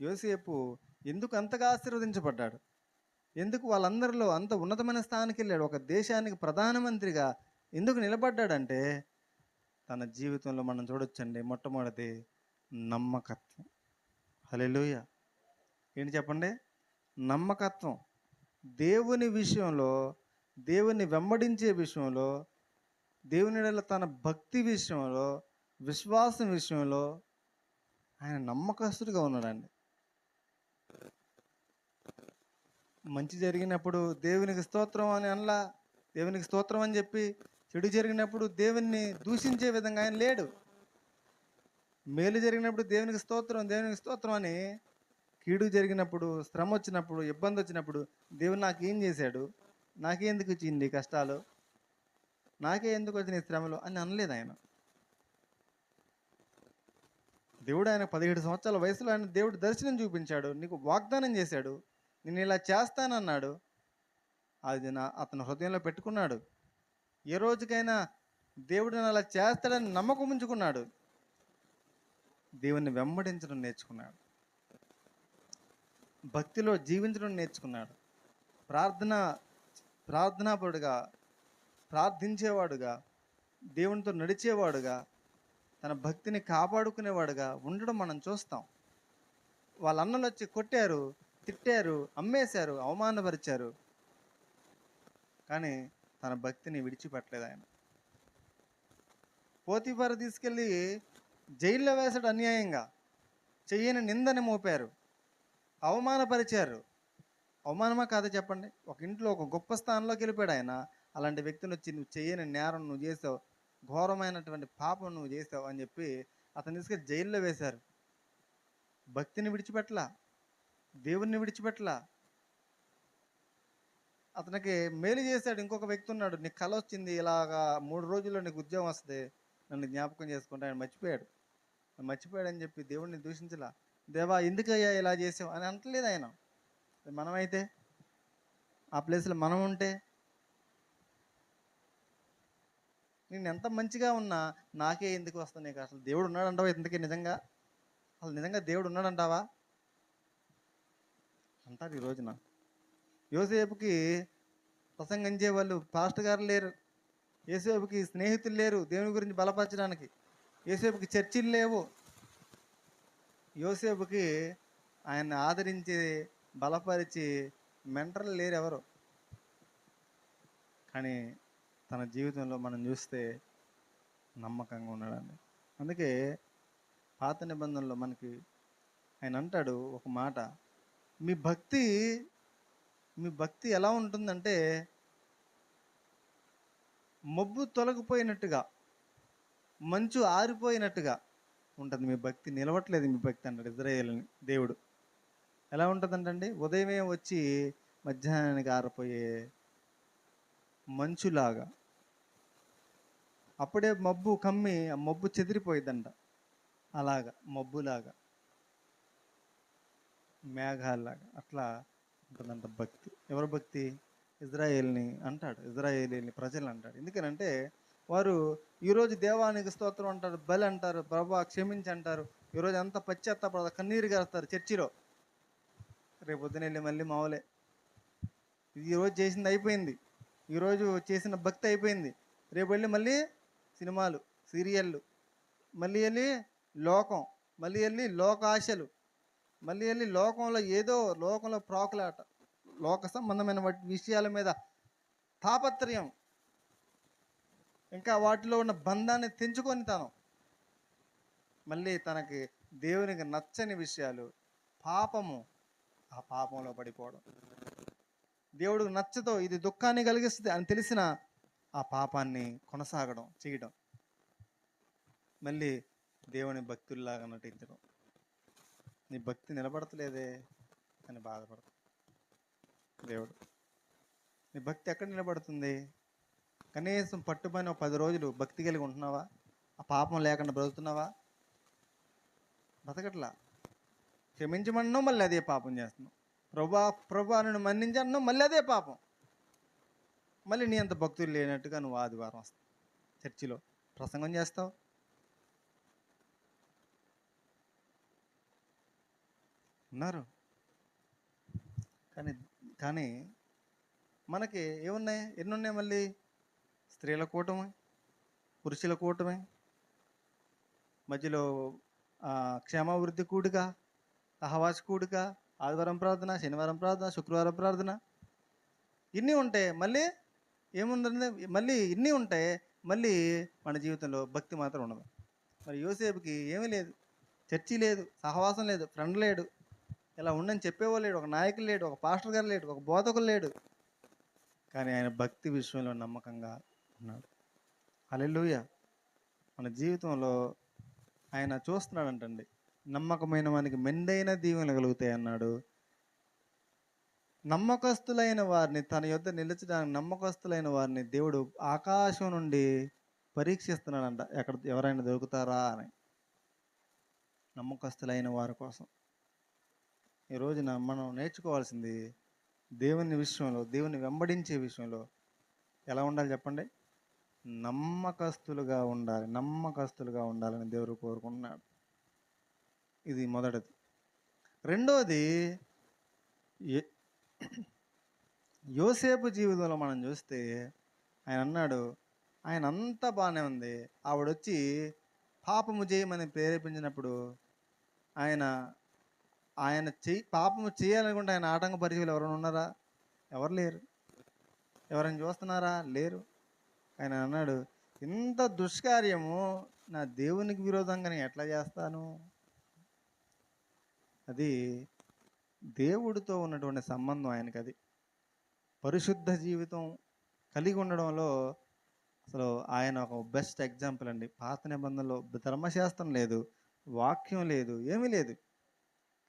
యోసేపు ఎందుకు అంతగా ఆశీర్వదించబడ్డాడు? ఎందుకు వాళ్ళందరిలో అంత ఉన్నతమైన స్థానానికి వెళ్ళాడు? ఒక దేశానికి ప్రధానమంత్రిగా ఎందుకు నిలబడ్డాడంటే తన జీవితంలో మనం చూడొచ్చండి మొట్టమొదటి నమ్మకత్వం. హలెలుయ ఏంటి చెప్పండి? నమ్మకత్వం. దేవుని విషయంలో దేవుని వెంబడించే విషయంలో దేవుని తన భక్తి విషయంలో విశ్వాసం విషయంలో ఆయన నమ్మకస్తుడిగా ఉన్నాడండి. మంచి జరిగినప్పుడు దేవునికి స్తోత్రం అని అనలా దేవునికి స్తోత్రం అని చెప్పి చెడు జరిగినప్పుడు దేవుణ్ణి దూషించే విధంగా ఆయన లేడు. మేలు జరిగినప్పుడు దేవునికి స్తోత్రం దేవునికి స్తోత్రం అని కీడు జరిగినప్పుడు శ్రమ వచ్చినప్పుడు ఇబ్బంది వచ్చినప్పుడు దేవుడు నాకు ఏం చేశాడు? నాకే ఎందుకు వచ్చింది కష్టాలు? నాకే ఎందుకు వచ్చిన ఈ శ్రమలు అని అనలేదు ఆయన. దేవుడు ఆయన పదిహేడు సంవత్సరాల వయసులో ఆయన దేవుడు దర్శనం చూపించాడు నీకు వాగ్దానం చేశాడు. నేను ఇలా చేస్తానన్నాడు. అది నా అతను హృదయంలో పెట్టుకున్నాడు. ఏ రోజుకైనా దేవుడు అలా చేస్తాడని నమ్మకం ఉంచుకున్నాడు. దేవుణ్ణి వెంబడించడం నేర్చుకున్నాడు. భక్తిలో జీవించడం నేర్చుకున్నాడు. ప్రార్థన ప్రార్థనాపరుడుగా ప్రార్థించేవాడుగా దేవునితో నడిచేవాడుగా తన భక్తిని కాపాడుకునేవాడుగా ఉండడం మనం చూస్తాం. వాళ్ళ అన్నలు వచ్చి కొట్టారు తిట్టారు అమ్మేశారు అవమానపరిచారు. కానీ తన భక్తిని విడిచిపెట్టలేదు ఆయన. పోతీఫారు తీసుకెళ్ళి జైల్లో వేసాడు అన్యాయంగా. చెయ్యని నిందని మోపారు. అవమానపరిచారు. అవమానమా కాదా చెప్పండి? ఒక ఇంట్లో ఒక గొప్ప స్థానంలోకి వెళ్ళిపోయాడు ఆయన. అలాంటి వ్యక్తిని వచ్చి నువ్వు చేయని నేరం నువ్వు చేసావు ఘోరమైనటువంటి పాపం నువ్వు చేసావు అని చెప్పి అతను తీసుకెళ్ళి జైల్లో వేశారు. భక్తిని విడిచిపెట్టలా. దేవుణ్ణి విడిచిపెట్టలా? అతనికి మేలు చేశాడు. ఇంకొక వ్యక్తి ఉన్నాడు. నీకు కల వచ్చింది. ఇలాగా మూడు రోజుల్లో నీకు ఉద్యోగం వస్తుంది. నన్ను జ్ఞాపకం చేసుకుంటే ఆయన మర్చిపోయాడు. మర్చిపోయాడని చెప్పి దేవుడిని దూషించలా? దేవా ఎందుకయ్యా ఇలా చేసావు? అని అంటలేదు ఆయన. మనమైతే? ఆ ప్లేస్లో మనం ఉంటే? నేను ఎంత మంచిగా ఉన్నా నాకే ఎందుకు వస్తుంది? నీకు అసలు దేవుడు ఉన్నాడంటావా? ఎందుకే నిజంగా? అసలు నిజంగా దేవుడు ఉన్నాడంటావా? అంటారు ఈ రోజున. యోసేపుకి ప్రసంగించే వాళ్ళు పాస్టర్ గారు లేరు. యేసేపుకి స్నేహితులు లేరు దేవుని గురించి బలపరచడానికి. ఏసేపుకి చర్చిలు లేవు. యోసేపుకి ఆయన్ని ఆదరించి బలపరిచి మెంటర్లు లేరు ఎవరు కానీ తన జీవితంలో మనం చూస్తే నమ్మకంగా ఉన్నాడండి. అందుకే పాత నిబంధనలో మనకి ఆయన అంటాడు ఒక మాట మీ భక్తి మీ భక్తి ఎలా ఉంటుందంటే మబ్బు తొలగిపోయినట్టుగా మంచు ఆరిపోయినట్టుగా ఉంటుంది. మీ భక్తి నిలవట్లేదు మీ భక్తి అన్నాడు ఇజ్రాయేల్ని దేవుడు. ఎలా ఉంటుందంటండి? ఉదయమే వచ్చి మధ్యాహ్నానికి ఆరిపోయే మంచులాగా. అప్పుడే మబ్బు కమ్మి ఆ మబ్బు చెదిరిపోయిద్దంట. అలాగా మబ్బులాగా. మేఘాల్లాగా అట్లా ఉంటుందంట భక్తి. ఎవరి భక్తి? ఇజ్రాయేల్ని అంటాడు. ఇజ్రాయేలీని ప్రజలు అంటాడు. ఎందుకనంటే వారు ఈరోజు దేవానికి స్తోత్రం అంటారు బలి అంటారు ప్రభా క్షమించి అంటారు. ఈరోజు అంతా పశ్చాత్తాపడ కన్నీరు గారుస్తారు చర్చిలో. రేపు పొద్దున వెళ్ళి మళ్ళీ మావులే. ఈరోజు చేసింది అయిపోయింది. ఈరోజు చేసిన భక్తి అయిపోయింది. రేపు వెళ్ళి మళ్ళీ సినిమాలు సీరియళ్ళు మళ్ళీ వెళ్ళి లోకం మళ్ళీ వెళ్ళి లోకాశలు మళ్ళీ వెళ్ళి లోకంలో ఏదో లోకంలో ప్రాకులాట లోక సంబంధమైన వాటి విషయాల మీద తాపత్రయం. ఇంకా వాటిలో ఉన్న బంధాన్ని తెంచుకొని తను మళ్ళీ తనకి దేవునికి నచ్చని విషయాలు పాపము ఆ పాపంలో పడిపోవడం. దేవుడికి నచ్చతో ఇది దుఃఖాన్ని కలిగిస్తుంది అని తెలిసిన ఆ పాపాన్ని కొనసాగడం చేయడం. మళ్ళీ దేవుని భక్తుల్లాగా నటించడం. నీ భక్తి నిలబడతలేదే అని బాధపడతాం. దేవుడు నీ భక్తి ఎక్కడ నిలబడుతుంది? కనీసం పట్టుపైన ఒక పది రోజులు భక్తి కలిగి ఉంటున్నావా? ఆ పాపం లేకుండా బ్రతుకుతున్నావా? బ్రతకట్లా? క్షమించమన్నావు మళ్ళీ అదే పాపం చేస్తున్నావు. ప్రభా ప్రభా నన్ను మన్నించన్నావు మళ్ళీ అదే పాపం. మళ్ళీ నీ అంత భక్తులు లేనట్టుగా నువ్వు ఆదివారం వస్తావు. చర్చిలో ప్రసంగం చేస్తావు ఉన్నారు. కానీ కానీ మనకి ఏమున్నాయి? ఎన్నున్నాయి మళ్ళీ? స్త్రీల కూటమి పురుషుల కూటమి మధ్యలో క్షేమాభివృద్ధి కూడిక సహవాస కూడిక ఆదివారం ప్రార్థన శనివారం ప్రార్థన శుక్రవారం ప్రార్థన ఇన్ని ఉంటాయి. మళ్ళీ ఏముందంటే మళ్ళీ ఇన్ని ఉంటాయి. మళ్ళీ మన జీవితంలో భక్తి మాత్రం ఉండదు. మరి యోసేపుకి ఏమీ లేదు. చర్చి లేదు సహవాసం లేదు ఫ్రెండ్ లేడు. ఇలా ఉండని చెప్పేవాళ్ళు లేడు. ఒక నాయకులు లేడు ఒక పాస్టర్ గారు లేడు ఒక బోధకులు లేడు. కానీ ఆయన భక్తి విషయంలో నమ్మకంగా ఉన్నాడు. అలెలుయ మన జీవితంలో ఆయన చూస్తున్నాడంటండి నమ్మకమైన మనకి మెండైన దీవెనలు కలుగుతాయి అన్నాడు. నమ్మకస్తులైన వారిని తన యొద్ద నిలిచడానికి నమ్మకస్తులైన వారిని దేవుడు ఆకాశం నుండి పరీక్షిస్తున్నాడంట. ఎక్కడ ఎవరైనా దొరుకుతారా అని. నమ్మకస్తులైన వారి కోసం. ఈ రోజున మనం నేర్చుకోవాల్సింది దేవుని విషయంలో దేవుని వెంబడించే విషయంలో ఎలా ఉండాలి చెప్పండి? నమ్మకస్తులుగా ఉండాలి నమ్మకస్తులుగా ఉండాలని దేవుడు కోరుకుంటున్నాడు. ఇది మొదటిది. రెండోది ఏ- యోసేపు జీవితంలో మనం చూస్తే ఆయన అన్నాడు ఆయన అంతా బాగానే ఉంది. ఆవిడొచ్చి పాపము చేయమని ప్రేరేపించినప్పుడు ఆయన ఆయన చెయ్యి పాపము చేయాలనుకుంటే ఆయన ఆటంక పరిచయాలు ఎవరైనా ఉన్నారా? ఎవరు లేరు? ఎవరైనా చూస్తున్నారా? లేరు. ఆయన అన్నాడు ఇంత దుష్కార్యము నా దేవునికి విరోధంగా నేను ఎట్లా చేస్తాను? అది దేవుడితో ఉన్నటువంటి సంబంధం ఆయనకి అది. పరిశుద్ధ జీవితం కలిగి ఉండడంలో అసలు ఆయన ఒక బెస్ట్ ఎగ్జాంపుల్ అండి. పాత నిబంధనలో ధర్మశాస్త్రం లేదు వాక్యం లేదు ఏమీ లేదు.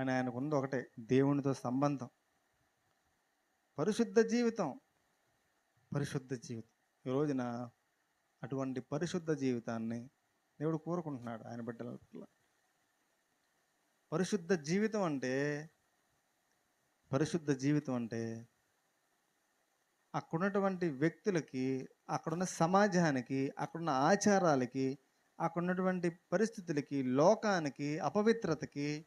కానీ ఆయనకు ఉంది ఒకటే దేవునితో సంబంధం. పరిశుద్ధ జీవితం. పరిశుద్ధ జీవితం. ఈ రోజున అటువంటి పరిశుద్ధ జీవితాన్ని దేవుడు కోరుకుంటున్నాడు ఆయన బిడ్డల పట్ల. పరిశుద్ధ జీవితం అంటే పరిశుద్ధ జీవితం అంటే అక్కడున్నటువంటి వ్యక్తులకి అక్కడున్న సమాజానికి అక్కడున్న ఆచారాలకి అక్కడున్నటువంటి పరిస్థితులకి లోకానికి అపవిత్రతకి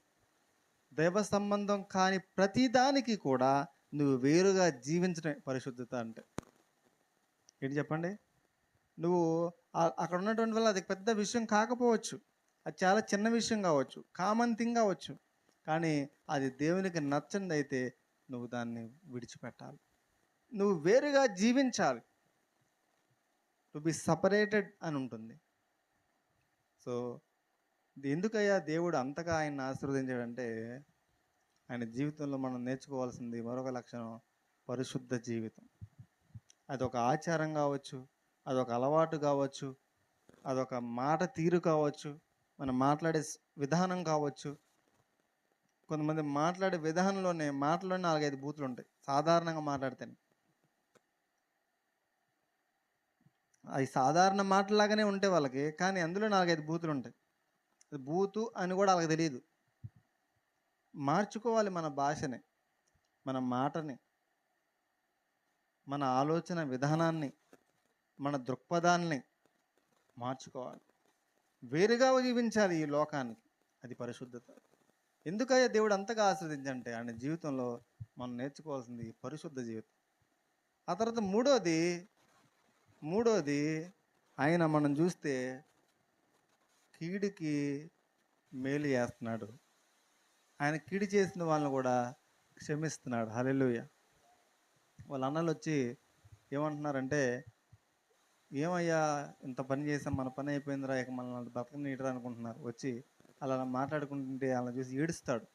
దైవ సంబంధం కాని ప్రతిదానికి కూడా నువ్వు వేరుగా జీవించడం పరిశుద్ధత అంటే. ఏంటి చెప్పండి? నువ్వు అక్కడ ఉన్నటువంటి వల్ల అది పెద్ద విషయం కాకపోవచ్చు. అది చాలా చిన్న విషయం కావచ్చు. కామన్ థింగ్ కావచ్చు. కానీ అది దేవునికి నచ్చనిది అయితే నువ్వు దాన్ని విడిచిపెట్టాలి. నువ్వు వేరుగా జీవించాలి. టు బి సపరేటెడ్ అని ఉంటుంది. సో ఎందుకయ్యా దేవుడు అంతగా ఆయన ఆశీర్వదించాడంటే ఆయన జీవితంలో మనం నేర్చుకోవాల్సింది మరొక లక్షణం పరిశుద్ధ జీవితం. అదొక ఆచారం కావచ్చు అదొక అలవాటు కావచ్చు అదొక మాట తీరు కావచ్చు మనం మాట్లాడే విధానం కావచ్చు. కొంతమంది మాట్లాడే విధానంలోనే మాటలో నాలుగైదు బూతులు ఉంటాయి. సాధారణంగా మాట్లాడితేనే. అవి సాధారణ మాటలాగానే ఉంటాయి వాళ్ళకి కానీ అందులో నాలుగైదు బూతులు ఉంటాయి. బూతు అని కూడా వాళ్ళకి తెలియదు మార్చుకోవాలి మన భాషని మన మాటని మన ఆలోచన విధానాన్ని మన దృక్పథాన్ని మార్చుకోవాలి. వేరుగా జీవించాలి ఈ లోకానికి అది పరిశుద్ధత. ఎందుకయ్యా దేవుడు అంతగా ఆశ్రదించంటే ఆయన జీవితంలో మనం నేర్చుకోవాల్సింది పరిశుద్ధ జీవితం. ఆ తర్వాత మూడోది మూడోది ఆయన మనం చూస్తే కీడికి మేలు చేస్తున్నాడు. ఆయన కీడి చేసిన వాళ్ళని కూడా క్షమిస్తున్నాడు. హలెలుయ వాళ్ళ అన్నలు వచ్చి ఏమంటున్నారంటే ఏమయ్యా ఇంత పని చేసాం మన పని అయిపోయిందిరా ఇక మనల్ని బతకనీయరా అనుకుంటున్నారు. వచ్చి అలా మాట్లాడుకుంటుంటే అలా చూసి ఏడుస్తాడు.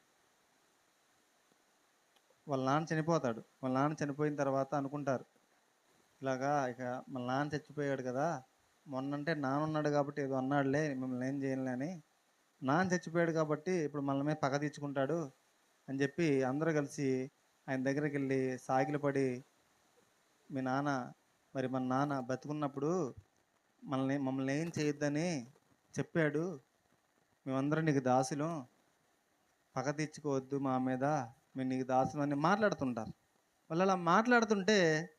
వాళ్ళ నాన్న చనిపోతాడు. వాళ్ళ నాన్న చనిపోయిన తర్వాత అనుకుంటారు ఇలాగా ఇక మన నాన్న చచ్చిపోయాడు కదా మొన్నంటే నానున్నాడు కాబట్టి ఏదో అన్నాడులే మిమ్మల్ని ఏం చేయలే అని. నాన్న చచ్చిపోయాడు కాబట్టి ఇప్పుడు మన మీద పగ తీర్చుకుంటాడు అని చెప్పి అందరూ కలిసి ఆయన దగ్గరికి వెళ్ళి సాగిలు పడి మీ నాన్న మరి మన నాన్న బతుకున్నప్పుడు మనల్ని మమ్మల్ని ఏం చేయొద్దని చెప్పాడు. మేమందరం నీకు దాసులు. పగ తీర్చుకోవద్దు మా మీద మేము నీకు దాసులు అని మాట్లాడుతుంటారు. వాళ్ళు అలా మాట్లాడుతుంటే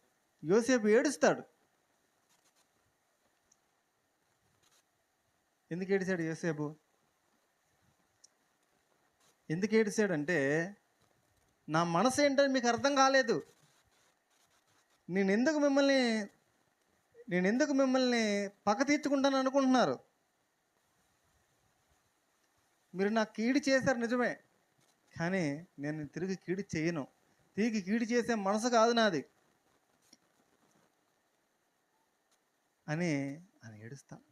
యోసేపు ఏడుస్తాడు. ఎందుకు ఏడిశాడు యోసేపు? ఎందుకు ఏడిశాడంటే నా మనసు ఏంటని మీకు అర్థం కాలేదు. నేను ఎందుకు మిమ్మల్ని నేను ఎందుకు మిమ్మల్ని పక్క తీర్చుకుంటాను అనుకుంటున్నారు? మీరు నాకు కీడి చేశారు నిజమే కానీ నేను తిరిగి కీడి చేయను. తిరిగి కీడి చేసే మనసు కాదు నాది. అని అని ఏడుస్తాను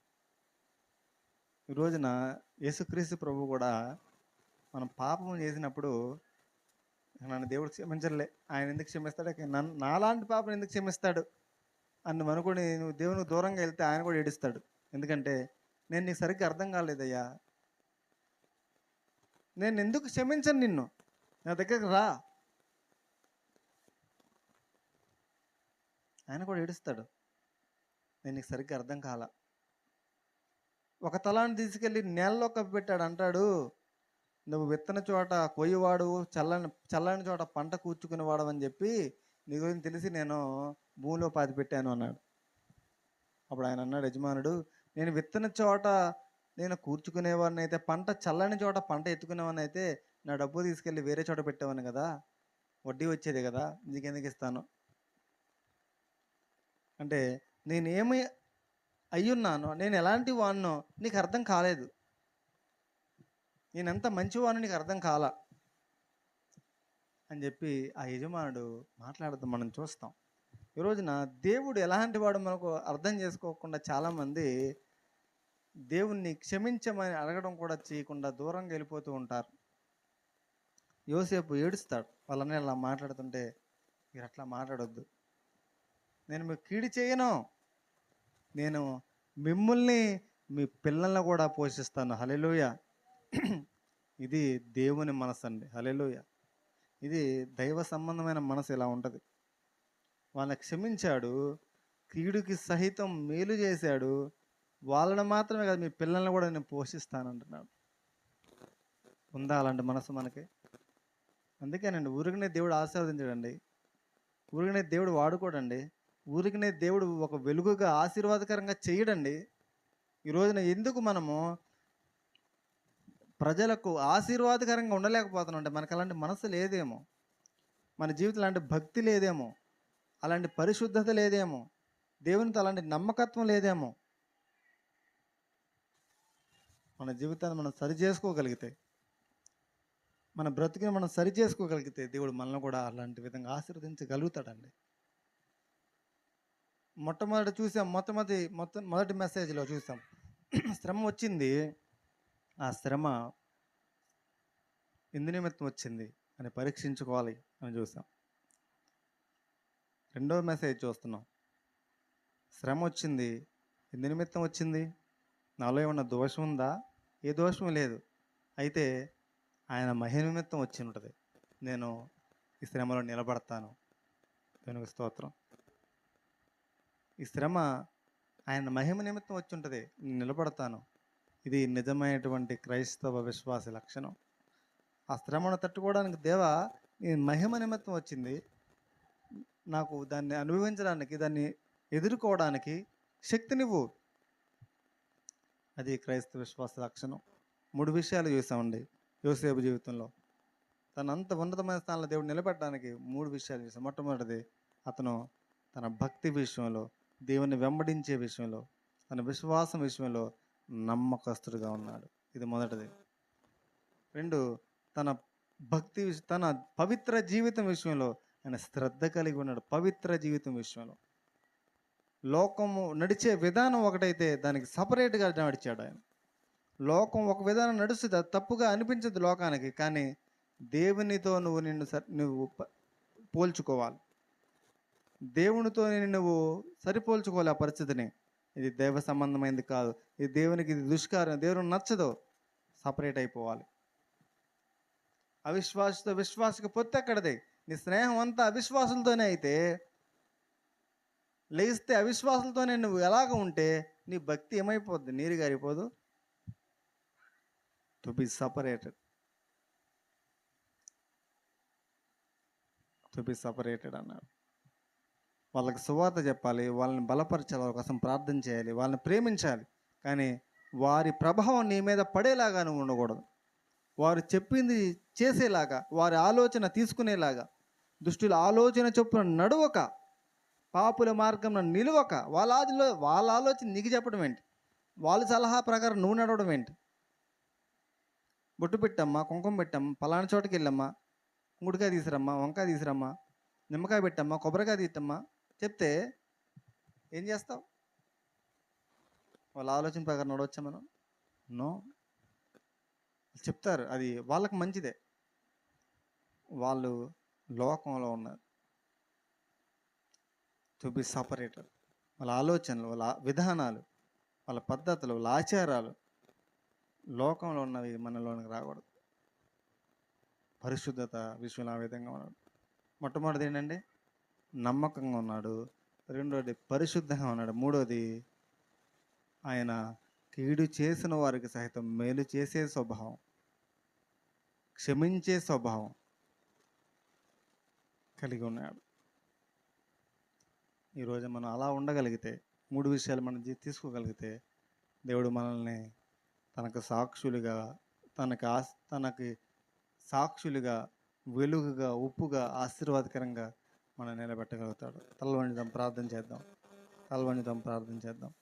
ఈ రోజున యేసుక్రీస్తు ప్రభు కూడా మనం పాపం చేసినప్పుడు నన్ను దేవుడు క్షమించలే ఆయన ఎందుకు క్షమిస్తాడు? నన్ను నాలాంటి పాపను ఎందుకు క్షమిస్తాడు? అని నువ్వు అనుకుని నువ్వు దేవునికి దూరంగా వెళ్తే ఆయన కూడా ఏడుస్తాడు. ఎందుకంటే నేను నీకు సరిగ్గా అర్థం కాలేదయ్యా. నేను ఎందుకు క్షమించను నిన్ను? నా దగ్గరకు రా. ఆయన కూడా ఏడుస్తాడు. నేను నీకు సరిగ్గా అర్థం కాల. ఒక తలాన్ని తీసుకెళ్ళి నేలలో కప్పిపెట్టాడు అంటాడు నువ్వు విత్తన చోట కొయ్యవాడు చల్లని చల్లని చోట పంట కూర్చుకునేవాడు అని చెప్పి నీ గురించి తెలిసి నేను భూమిలో పాతి పెట్టాను అన్నాడు. అప్పుడు ఆయన అన్నాడు యజమానుడు నేను విత్తన చోట నేను కూర్చుకునేవాడిని అయితే పంట చల్లని చోట పంట ఎత్తుకునేవాడిని అయితే నా డబ్బు తీసుకెళ్ళి వేరే చోట పెట్టేవాడిని కదా వడ్డీ వచ్చేది కదా నీకెందుకు ఇస్తాను? అంటే నేనేమి అయ్యున్నానో. నేను ఎలాంటి వాడినో నీకు అర్థం కాలేదు. నేనెంత ఎంత మంచివాడినో నీకు అర్థం కాల అని చెప్పి ఆ యజమానుడు మాట్లాడదాం మనం చూస్తాం. ఈ రోజున దేవుడు ఎలాంటి వాడు మనకు అర్థం చేసుకోకుండా చాలామంది దేవుణ్ణి క్షమించమని అడగడం కూడా చేయకుండా దూరంగా వెళ్ళిపోతూ ఉంటారు. యోసేపు ఏడుస్తాడు. వాళ్ళని అలా మాట్లాడుతుంటే మీరు అట్లా మాట్లాడొద్దు. నేను మీకు కీడి చేయను. నేను మిమ్మల్ని మీ పిల్లల్ని కూడా పోషిస్తాను. హలెలుయ ఇది దేవుని మనసు అండి. హలెలుయ ఇది దైవ సంబంధమైన మనసు ఇలా ఉంటుంది. వాళ్ళని క్షమించాడు కీడుకి సహితం మేలు చేశాడు. వాళ్ళని మాత్రమే కాదు మీ పిల్లల్ని కూడా నేను పోషిస్తానంటున్నాడు. ఉందా అలాంటి మనసు మనకి. అందుకేనండి ఊరికనే దేవుడు ఆశీర్వదించడండి. ఊరికనే దేవుడు వాడుకోడండి. ఊరికనే దేవుడు ఒక వెలుగుగా ఆశీర్వాదకరంగా చేయడండి. ఈ రోజున ఎందుకు మనము ప్రజలకు ఆశీర్వాదకరంగా ఉండలేకపోతున్నాం అంటే మనకు అలాంటి మనసు లేదేమో. మన జీవితంలో అలాంటి భక్తి లేదేమో. అలాంటి పరిశుద్ధత లేదేమో. దేవునితో అలాంటి నమ్మకత్వం లేదేమో. మన జీవితాన్ని మనం సరి చేసుకోగలిగితే మన బ్రతుకుని మనం సరి చేసుకోగలిగితే దేవుడు మనల్ని కూడా అలాంటి విధంగా ఆశీర్వదించగలుగుతాడండి. మొట్టమొదటి చూసాం మొట్టమొదటి మొత్తం మొదటి మెసేజ్లో చూసాం. శ్రమ వచ్చింది. ఆ శ్రమ ఎందు నిమిత్తం వచ్చింది అని పరీక్షించుకోవాలి అని చూసాం. రెండో మెసేజ్ చూస్తున్నాం. శ్రమ వచ్చింది. ఎందు నిమిత్తం వచ్చింది? నాలో ఏమన్నా దోషం ఉందా? ఏ దోషం లేదు. అయితే ఆయన మహిళ నిమిత్తం వచ్చి ఉంటుంది నేను ఈ శ్రమలో నిలబడతాను. దేవునికి స్తోత్రం. ఈ శ్రమ ఆయన మహిమ నిమిత్తం వచ్చి ఉంటుంది నేను నిలబడతాను. ఇది నిజమైనటువంటి క్రైస్తవ విశ్వాస లక్షణం. ఆ శ్రమను తట్టుకోవడానికి దేవ ఈ మహిమ నిమిత్తం వచ్చింది. నాకు దాన్ని అనుభవించడానికి దాన్ని ఎదుర్కోవడానికి శక్తినివ్వు అది క్రైస్తవ విశ్వాస లక్షణం. మూడు విషయాలు చూసామండి యోసేపు జీవితంలో. తన అంత ఉన్నతమైన స్థానంలో దేవుడు నిలబెట్టడానికి మూడు విషయాలు చూసాం. మొట్టమొదటిది అతను తన భక్తి విషయంలో దేవుని వెంబడించే విషయంలో తన విశ్వాసం విషయంలో నమ్మకస్తుడుగా ఉన్నాడు. ఇది మొదటిది. రెండు తన భక్తి తన పవిత్ర జీవితం విషయంలో ఆయన శ్రద్ధ కలిగి ఉన్నాడు. పవిత్ర జీవితం విషయంలో. లోకము నడిచే విధానం ఒకటైతే దానికి సపరేట్గా నడిచాడు ఆయన. లోకం ఒక విధానం నడుస్తుంది. అది తప్పుగా అనిపించదు లోకానికి కానీ దేవునితో నువ్వు నిన్ను స- నువ్వు పోల్చుకోవాలి. దేవునితో నువ్వు సరిపోల్చుకోవాలి ఆ పరిస్థితిని. ఇది దైవ సంబంధమైనది కాదు. ఇది దేవునికి ఇది దుష్కారం. దేవుని నచ్చదు. సపరేట్ అయిపోవాలి. అవిశ్వాసతో విశ్వాసకు పొత్తు ఎక్కడది? నీ స్నేహం అంతా అవిశ్వాసులతోనే అయితే లేస్తే అవిశ్వాసులతోనే నువ్వు ఎలాగ ఉంటే నీ భక్తి ఏమైపోద్ది? నీరు గారిపోదు. To be separated to be separated అన్నాడు. వాళ్ళకి సువార్త చెప్పాలి వాళ్ళని బలపరచాలి వాళ్ళ కోసం ప్రార్థన చేయాలి వాళ్ళని ప్రేమించాలి. కానీ వారి ప్రభావం నీ మీద పడేలాగా నువ్వు ఉండకూడదు. వారు చెప్పింది చేసేలాగా వారి ఆలోచన తీసుకునేలాగా దుష్టుల ఆలోచన చొప్పున నడువక పాపుల మార్గంలో నిలువక వాళ్ళ ఆదిలో వాళ్ళ ఆలోచన నీకు చెప్పడం ఏంటి? వాళ్ళ సలహా ప్రకారం నువ్వు నడవడం ఏంటి? బొట్టు పెట్టమ్మా కుంకుమ పెట్టమ్మా పలానా చోటకి వెళ్ళమ్మా గుడికాయ తీసురమ్మా వంకాయ తీసురమ్మా నిమ్మకాయ పెట్టమ్మా కొబ్బరికాయ తీట్టమ్మా చెప్తే ఏం చేస్తావు వాళ్ళ ఆలోచన ప్రకారం నడవచ్చా మనం? నో. చెప్తారు. అది వాళ్ళకి మంచిదే. వాళ్ళు లోకంలో ఉన్నారు. టు బి సపరేటర్ వాళ్ళ ఆలోచనలు వాళ్ళ విధానాలు వాళ్ళ పద్ధతులు వాళ్ళ ఆచారాలు లోకంలో ఉన్నవి మనలోనికి రాకూడదు. పరిశుద్ధత విషయంలో ఆ విధంగా ఉన్నాడు మొట్టమొదటిది ఏంటంటే నమ్మకంగా ఉన్నాడు. రెండోది పరిశుద్ధంగా ఉన్నాడు. మూడోది ఆయన కీడు చేసిన వారికి సహితం మేలు చేసే స్వభావం క్షమించే స్వభావం కలిగి ఉన్నాడు. ఈరోజు మనం అలా ఉండగలిగితే మూడు విషయాలు మనం తీసుకోగలిగితే దేవుడు మనల్ని తనకు సాక్షులుగా తనకు ఆస్ తనకి సాక్షులుగా వెలుగుగా ఉప్పుగా ఆశీర్వాదకరంగా మనం నిలబెట్టగలుగుతాడు. తలవండిదాం ప్రార్థన చేద్దాం. తలవండిదాం ప్రార్థన చేద్దాం.